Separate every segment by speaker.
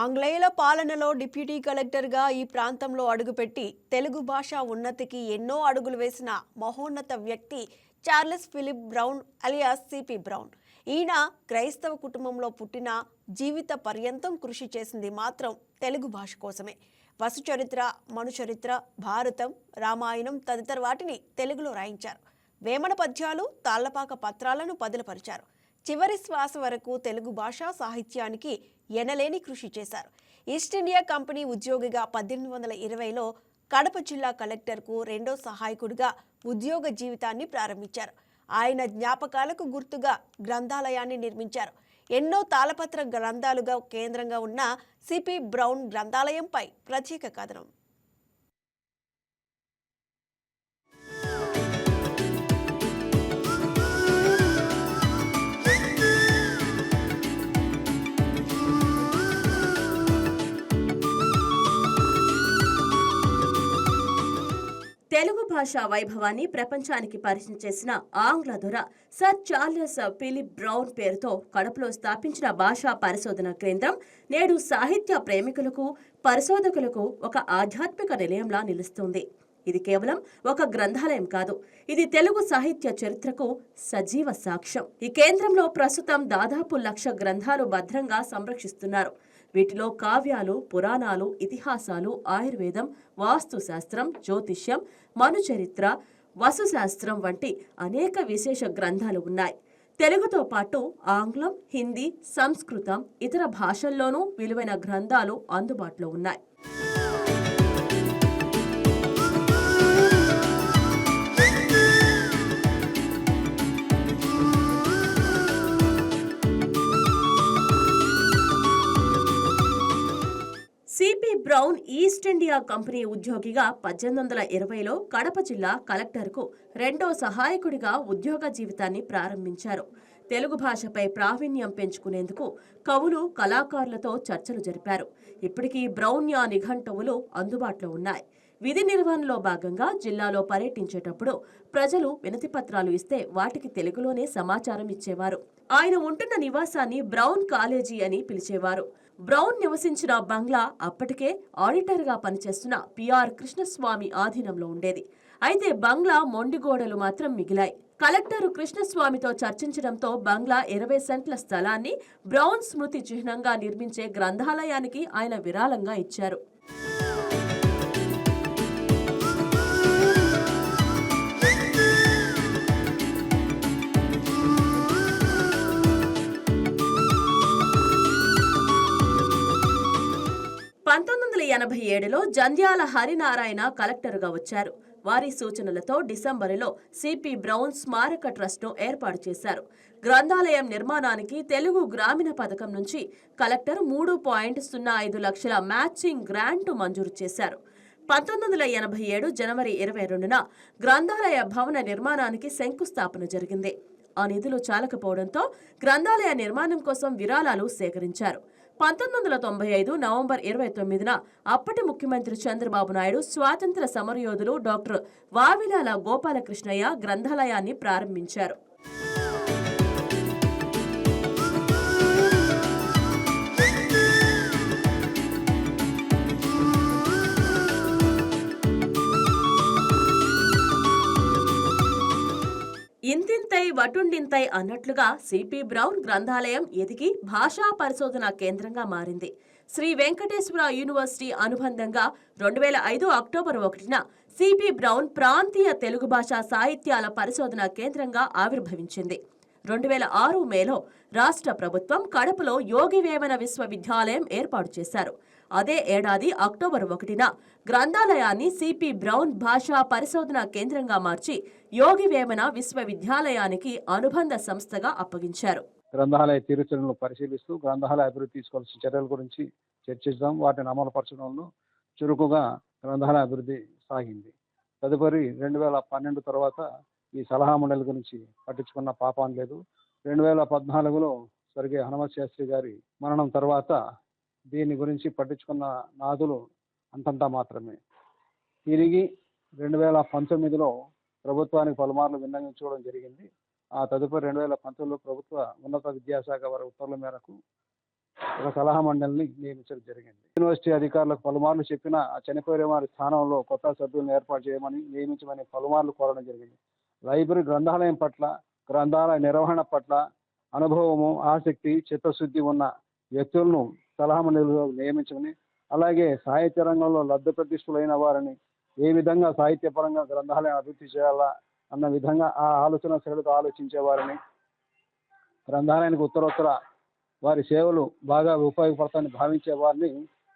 Speaker 1: ఆంగ్లేయుల పాలనలో డిప్యూటీ కలెక్టర్గా ఈ ప్రాంతంలో అడుగుపెట్టి తెలుగు భాష ఉన్నతికి ఎన్నో అడుగులు వేసిన మహోన్నత వ్యక్తి Charles Philip Brown alias CP Brown. ఈయన క్రైస్తవ కుటుంబంలో పుట్టిన జీవిత పర్యంతం కృషి చేసింది మాత్రం తెలుగు భాష కోసమే. వసుచరిత్ర మనుచరిత్ర భారతం రామాయణం తదితర వాటిని తెలుగులో రాయించారు. వేమన పద్యాలు తాళ్ళపాక పత్రాలను పదిలపరిచారు చివరి శ్వాస వరకు తెలుగు భాషా సాహిత్యానికి ఎనలేని కృషి చేశారు. ఈస్ట్ ఇండియా కంపెనీ ఉద్యోగిగా పద్దెనిమిది వందల ఇరవైలో కడప జిల్లా కలెక్టర్కు రెండో సహాయకుడిగా ఉద్యోగ జీవితాన్ని ప్రారంభించారు. ఆయన జ్ఞాపకాలకు గుర్తుగా గ్రంథాలయాన్ని నిర్మించారు. ఎన్నో తాళపత్ర గ్రంథాలుగా కేంద్రంగా ఉన్న సిపి బ్రౌన్ గ్రంథాలయంపై ప్రత్యేక కథనం.
Speaker 2: తెలుగు భాషా వైభవాన్ని ప్రపంచానికి పరిచయం చేసిన ఆంగ్ల దొర సర్ చార్లెస్ ఫిలిప్ బ్రౌన్ పేరుతో కడపలో స్థాపించిన భాషా పరిశోధన కేంద్రం నేడు సాహిత్య ప్రేమికులకు పరిశోధకులకు ఒక ఆధ్యాత్మిక నిలయంలా నిలుస్తుంది. ఇది కేవలం ఒక గ్రంథాలయం కాదు ఇది తెలుగు సాహిత్య చరిత్రకు సజీవ సాక్ష్యం. ఈ కేంద్రంలో ప్రస్తుతం దాదాపు లక్ష గ్రంథాలు భద్రంగా సంరక్షిస్తున్నారు. వీటిలో కావ్యాలు పురాణాలు ఇతిహాసాలు ఆయుర్వేదం వాస్తుశాస్త్రం జ్యోతిష్యం మనుచరిత్ర వసుశాస్త్రం వంటి అనేక విశేష గ్రంథాలు ఉన్నాయి. తెలుగుతో పాటు ఆంగ్లం హిందీ సంస్కృతం ఇతర భాషల్లోనూ విలువైన గ్రంథాలు అందుబాటులో ఉన్నాయి. CP Brown East India Company ఉద్యోగిగా పద్దెనిమిది వందల ఇరవైలో కడప జిల్లా కలెక్టర్కు రెండో సహాయకుడిగా ఉద్యోగ జీవితాన్ని ప్రారంభించారు. తెలుగు భాషపై ప్రావీణ్యం పెంచుకునేందుకు కవులు కళాకారులతో చర్చలు జరిపారు. ఇప్పటికీ బ్రౌన్యా నిఘంటువులు అందుబాటులో ఉన్నాయి. విధి నిర్వహణలో భాగంగా జిల్లాలో పర్యటించేటప్పుడు ప్రజలు వినతిపత్రాలు ఇస్తే వాటికి తెలుగులోనే సమాచారం ఇచ్చేవారు. ఆయన ఉంటున్న నివాసాన్ని బ్రౌన్ కాలేజీ అని పిలిచేవారు. బ్రౌన్ నివసించిన బంగ్లా అప్పటికే ఆడిటర్గా పనిచేస్తున్న పిఆర్ కృష్ణస్వామి ఆధీనంలో ఉండేది. అయితే బంగ్లా మొండిగోడలు మాత్రం మిగిలాయి. కలెక్టర్ కృష్ణస్వామితో చర్చించడంతో బంగ్లా ఇరవై సెంట్ల స్థలాన్ని బ్రౌన్ స్మృతి చిహ్నంగా నిర్మించే గ్రంథాలయానికి ఆయన విరాళంగా ఇచ్చారు. ఏడులో జంధ్యాల హరినారాయణ కలెక్టర్గా వచ్చారు. వారి సూచనలతో డిసెంబరులో సిపి బ్రౌన్ స్మారక ట్రస్ట్ను ఏర్పాటు చేశారు. గ్రంథాలయం నిర్మాణానికి తెలుగు గ్రామీణ పథకం నుంచి కలెక్టర్ మూడు పాయింట్ సున్నా ఐదు లక్షల మ్యాచింగ్ గ్రాంట్ మంజూరు చేశారు. పంతొమ్మిది వందల ఎనభై ఏడు జనవరి ఇరవై రెండున గ్రంథాలయ భవన నిర్మాణానికి శంకుస్థాపన జరిగింది. ఆ నిధులు చాలకపోవడంతో గ్రంథాలయ నిర్మాణం కోసం విరాళాలు సేకరించారు. పంతొమ్మిది వందల తొంభై ఐదు నవంబర్ ఇరవై తొమ్మిదిన అప్పటి ముఖ్యమంత్రి చంద్రబాబు నాయుడు స్వాతంత్ర సమరయోధులు డాక్టర్ వావిలాల గోపాలకృష్ణయ్య గ్రంథాలయాన్ని ప్రారంభించారు. వటుండింతై అన్నట్లుగా సిపి బ్రౌన్ గ్రంథాలయం ఎదిగి భాషా పరిశోధన కేంద్రంగా మారింది. శ్రీ వెంకటేశ్వర యూనివర్సిటీ అనుబంధంగా రెండు వేల ఐదు అక్టోబర్ ఒకటిన సిపి బ్రౌన్ ప్రాంతీయ తెలుగు భాషా సాహిత్యాల పరిశోధన కేంద్రంగా ఆవిర్భవించింది. రెండు వేల ఆరు మేలో రాష్ట్ర ప్రభుత్వం కడపలో యోగి వేమన విశ్వవిద్యాలయం ఏర్పాటు చేశారు. అదే ఏడాది అక్టోబర్ ఒకటిన గ్రంథాలయాన్ని సిపి బ్రౌన్ భాషా పరిశోధన కేంద్రంగా మార్చి యోగి వేమన విశ్వవిద్యాలయానికి అనుబంధ సంస్థగా అప్పగించారు.
Speaker 3: గ్రంథాలయ తీరుచలను పరిశీలిస్తూ గ్రంథాలయ అభివృద్ధి తీసుకోవాల్సిన చర్యల గురించి చర్చిద్దాం. వాటిని అమలుపరచడంలో చురుకుగా గ్రంథాలయ అభివృద్ధి సాగింది. తదుపరి రెండు వేల పన్నెండు తర్వాత ఈ సలహా మండలి గురించి పట్టించుకున్న పాపం లేదు. రెండు వేల పద్నాలుగులో స్వర్గీయ హనుమత్ శాస్త్రి గారి మరణం తర్వాత దీని గురించి పట్టించుకున్న నాదులు అంతంతా మాత్రమే. తిరిగి రెండు వేల పంతొమ్మిదిలో ప్రభుత్వానికి పలుమార్లు విన్నవించుకోవడం జరిగింది. ఆ తదుపరి రెండు వేల పంతొమ్మిదిలో ప్రభుత్వ ఉన్నత విద్యాశాఖ వారి ఉత్తర్వుల మేరకు ఒక సలహా మండలిని నియమించడం జరిగింది. యూనివర్సిటీ అధికారులకు పలుమార్లు చెప్పిన ఆ చనిపోయే వారి స్థానంలో కొత్త సభ్యులను ఏర్పాటు చేయమని నియమించమని పలుమార్లు కోరడం జరిగింది. లైబ్రరీ గ్రంథాలయం పట్ల గ్రంథాలయ నిర్వహణ పట్ల అనుభవము ఆసక్తి చిత్తశుద్ధి ఉన్న వ్యక్తులను సలహా మండలిలో నియమించమని అలాగే సాహిత్య రంగంలో లబ్ధ ప్రతిష్ఠులైన వారిని ఏ విధంగా సాహిత్యపరంగా గ్రంథాలయం అభివృద్ధి చేయాలా అన్న విధంగా ఆ ఆలోచన సరళితో ఆలోచించే వారిని గ్రంథాలయానికి ఉత్తరోత్తర వారి సేవలు బాగా ఉపయోగపడతాయని భావించే వారిని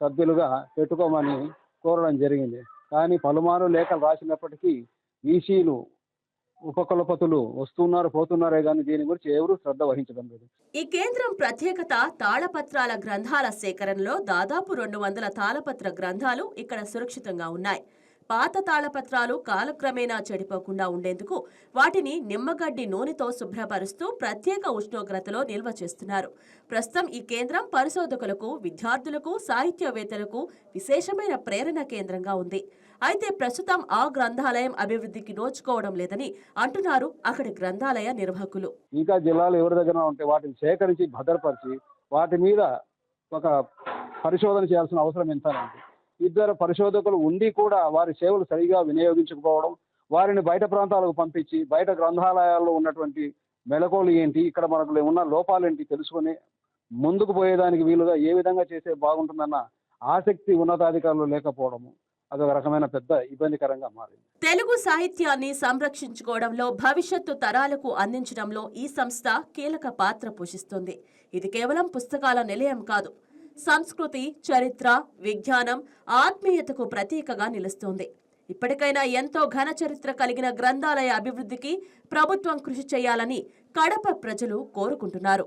Speaker 3: సభ్యులుగా పెట్టుకోమని కోరడం జరిగింది. కానీ పలుమారు లేఖలు రాసినప్పటికీ ఈసీలు ఉపకులపతులు వస్తున్నారు పోతున్నారే కానీ దీని గురించి ఎవరు శ్రద్ధ వహించడం లేదు.
Speaker 2: ఈ కేంద్రం ప్రత్యేకత తాళపత్రాల గ్రంథాల సేకరణలో దాదాపు రెండు వందల తాళపత్ర గ్రంథాలు ఇక్కడ సురక్షితంగా ఉన్నాయి. పాత తాళపత్రాలు కాలక్రమేణా చెడిపోకుండా ఉండేందుకు వాటిని నిమ్మగడ్డి నూనెతో శుభ్రపరుస్తూ ప్రత్యేక ఉష్ణోగ్రతలో నిల్వ చేస్తున్నారు. ప్రస్తుతం ఈ కేంద్రం పరిశోధకులకు విద్యార్థులకు సాహిత్యవేత్తలకు విశేషమైన ప్రేరణ కేంద్రంగా ఉంది. అయితే ప్రస్తుతం ఆ గ్రంథాలయం అభివృద్ధికి నోచుకోవడం లేదని అంటున్నారు అక్కడి గ్రంథాలయ నిర్వాహకులు.
Speaker 3: ఇంకా జిల్లాలో ఎవరి దగ్గర ఉంటే వాటిని సేకరించి భద్రపరిచి వాటి మీద ఒక పరిశోధన చేయాల్సిన అవసరం ఎంతనండి ఇద్దరు పరిశోధకులు ఉండి కూడా వారి సేవలు సరిగా వినియోగించకపోవడం వారిని బయట ప్రాంతాలకు పంపించి బయట గ్రంథాలయాల్లో ఉన్నటువంటి మెలకువలు ఏంటి ఇక్కడ మనకు ఉన్న లోపాలు ఏంటి తెలుసుకొని ముందుకు పోయేదానికి వీలుగా ఏ విధంగా చేస్తే బాగుంటుందన్న ఆసక్తి ఉన్నతాధికారులు లేకపోవడము అదొక రకమైన పెద్ద ఇబ్బందికరంగా మారింది.
Speaker 2: తెలుగు సాహిత్యాన్ని సంరక్షించుకోవడంలో భవిష్యత్తు తరాలకు అందించడంలో ఈ సంస్థ కీలక పాత్ర పోషిస్తుంది. ఇది కేవలం పుస్తకాల నిలయం కాదు సంస్కృతి చరిత్ర విజ్ఞానం ఆత్మీయతకు ప్రతీకగా నిలుస్తుంది. ఇప్పటికైనా ఎంతో ఘన చరిత్ర కలిగిన గ్రంథాలయ అభివృద్ధికి ప్రభుత్వం కృషి చేయాలని కడప ప్రజలు కోరుకుంటున్నారు.